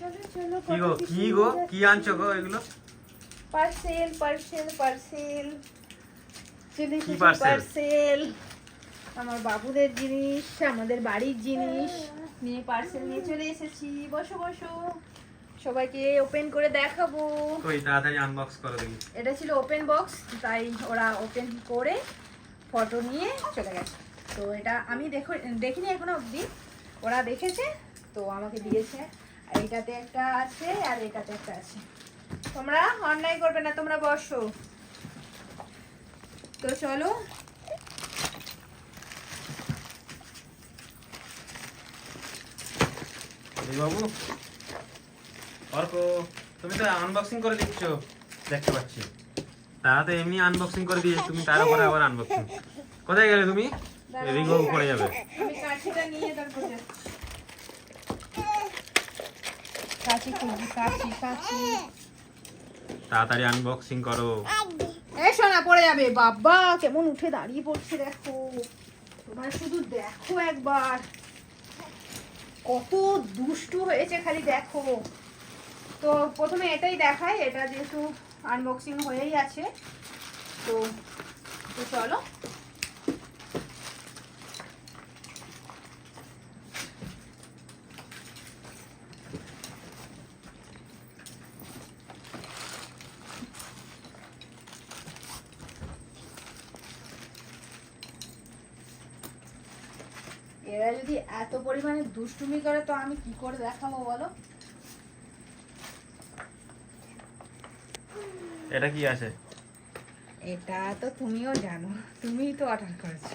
চলো চলো কি গো? কি গো? কি আনছো গো এগুলো? Parcel parcel parcel. চলে এসেছে পার্সেল? আমার বাবুদের জিনিস আমাদের বাড়ির জিনিস। নিয়ে পার্সেল নিয়ে চলে এসেছি। বসো বসো। সবাইকে ওপেন করে দেখাবো। কই তাড়াতাড়ি আনবক্স করো দেখি। এটা ছিল ওপেন বক্স তাই ওরা ওপেন করে ফটো নিয়ে চলে গেছে। তো এটা আমি দেখো দেখিনি এখনও অবধি। ওরা দেখেছে তো আমাকে দিয়েছে। আর এটাতে একটা আছে আর এটাতে একটা আছে। তোমরা অনলাইন করবে না তোমরা বসো। তো চলো। বাবু অর্ক তুমি তো আনবক্সিং করে দিচ্ছ। দেখতে পাচ্ছি। তারা তো এমনি আনবক্সিং করে দিয়ে তুমি তার উপরে আবার আনবক্সিং কোথায় গেলে তুমি? রিং পড়ে যাবে। আমি কাঠিটা নিয়ে তারপর কাছি তাড়াতাড়ি আনবক্সিং করো। এই শোনা পড়ে যাবে। বাবা কেমন উঠে দাঁড়িয়ে পড়ছে দেখো। তোমরা শুধু দেখো একবার। কত দুষ্টু হয়েছে খালি দেখো। তো প্রথমে এটাই দেখায় এটা যেহেতু আনবক্সিং হয়েই আছে। তো চলো। এরা যদি এত পরিমাণে দুষ্টুমি করে তো আমি কি করে দেখাবো বলো? এটা কি আছে? এটা তো তুমিও জানো তুমিই তো অর্ডার করেছ।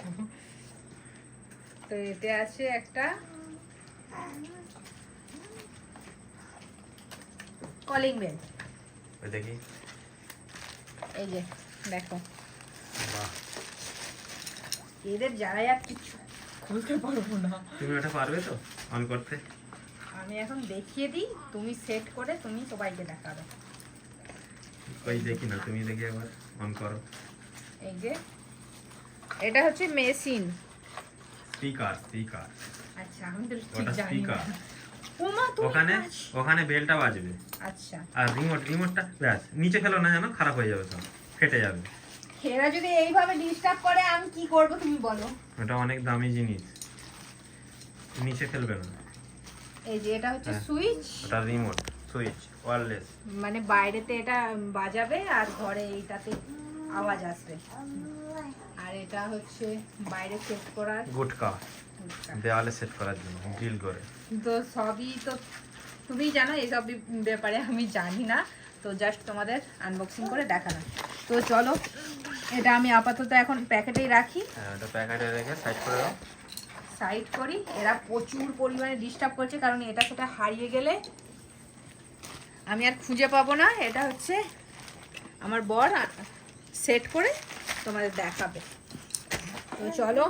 তো এতে আছে একটা কলিং বেল। ওই দেখি এই যে দেখো। এদের যারাই আর কিছু খুলতে পারব না। তুমি ওটা পারবে তো? অন করতে। আমি এখন দেখিয়ে দিই তুমি সেট করে তুমি সবাইকে দেখাবে। ওই দেখি না তুমি দেখি একবার অন করো। এই যে এটা হচ্ছে মেশিন স্পিকার স্পিকার আচ্ছা আমি তো ঠিক জানি না। ওখানে ওখানে বেলটা বাজবে। আচ্ছা। আর রিমোট রিমোটটা ব্যাস নিচে ফেলো না জানো খারাপ হয়ে যাবে সব ফেটে যাবে। এরা যদি এইভাবে ডিস্টার্ব করে আমি কি করব তুমি বলো। ওটা অনেক দামি জিনিস। নিচে ফেলবে না। এই যে এটা হচ্ছে হ্যাঁ। সুইচ ওটা রিমোট সুইচ ওয়্যারলেস মানে বাইরেতে এটা বাজাবে আর ঘরে এইটাতে আওয়াজ আসবে। আর এটা হচ্ছে বাইরে সেট করার। গুটকা। দেওয়ালে সেট করার জন্য ড্রিল করে। তো সবই তো তুমি জানো এইসব ব্যাপারে আমি জানি না। তো জাস্ট তোমাদের আনবক্সিং করে দেখানো তো চলো এটা আমি আপাতত এখন প্যাকেটেই রাখি। হ্যাঁ ওটা প্যাকেটে রেখে সাইড করে দাও। সাইড করি। এরা প্রচুর পরিমাণে ডিস্টার্ব করছে কারণ এটা সেটা হারিয়ে গেলে আমি আর খুঁজে পাবো না। এটা হচ্ছে আমার বর সেট করে তোমাদের দেখাবে। তো চলো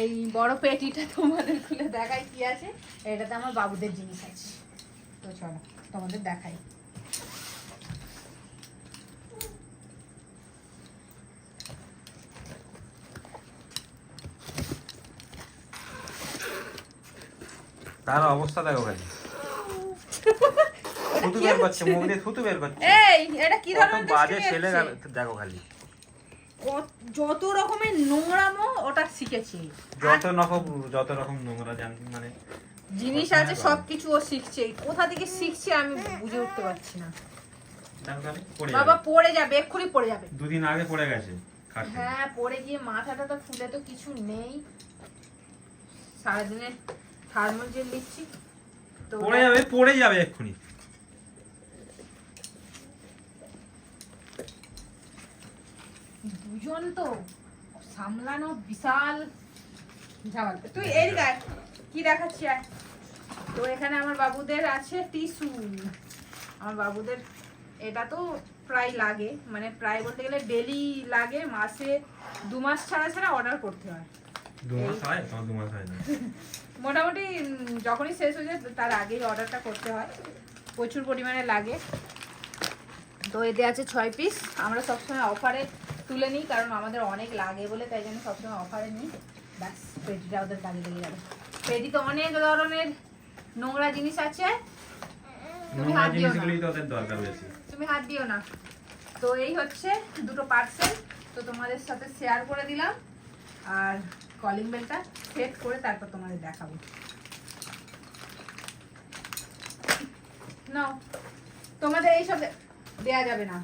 এই বড় পেটিটা তোমাদের খুলে দেখাই কি আছে। এটাতে আমার বাবুদের জিনিস আছে। তো চলো তোমাদের দেখাই। তার অবস্থা দেখো খালি থুতু বের করছে মুখ দিয়ে থুতু বের করছে। এই এটা কি ধরনের বাজে ছেলে দেখো খালি। যত রকমের নোংরামো ওটা শিখেছি। যত রকম যত রকম নোংরা জান মানে জিনিস আছে ও শিখছে। কোথা থেকে শিখছে আমি বুঝে উঠতে পারছি না। বাবা পড়ে যাবে এক্ষুনি পড়ে যাবে। দুদিন আগে পড়ে গেছে হ্যাঁ পড়ে গিয়ে মাথাটা তো ফুলে তো কিছু নেই। সারাদিনে থার্মাল জেল দিচ্ছি তো পড়ে যাবে পড়ে যাবে এক্ষুনি। দুজন তো সামলানো বিশাল ঝামেলা। তুই এদিকে আয়। কি দেখাচ্ছি আয়। তো এখানে আমার বাবুদের আছে টিস্যু। আমার বাবুদের এটা তো প্রায় লাগে। মানে প্রায় বলতে গেলে ডেলি লাগে মাসে দু মাস ছাড়া ছাড়া অর্ডার করতে হয়। মোটামুটি যখনই শেষ হয়ে যায় তার আগেই অর্ডারটা করতে হয়। প্রচুর পরিমাণে লাগে। তো এতে আছে ছয় পিস আমরা সবসময় অফারে তুলে নিই কারণ আমাদের অনেক লাগে বলে তাই জন্য সবসময় অফারে নিই। ব্যাস পেটিটা ওদের কাজে লেগে যাবে। পেটিতে অনেক ধরনের নোংরা জিনিস আছে। তুমি হাত দিও না। তুমি হাত দিও না। তো এই হচ্ছে দুটো পার্সেল তো তোমাদের সাথে শেয়ার করে দিলাম। আর কলিং বেলটা সেট করে তারপর তোমাদের দেখাবো। নাও তোমাদের এইসব দেয়া যাবে না।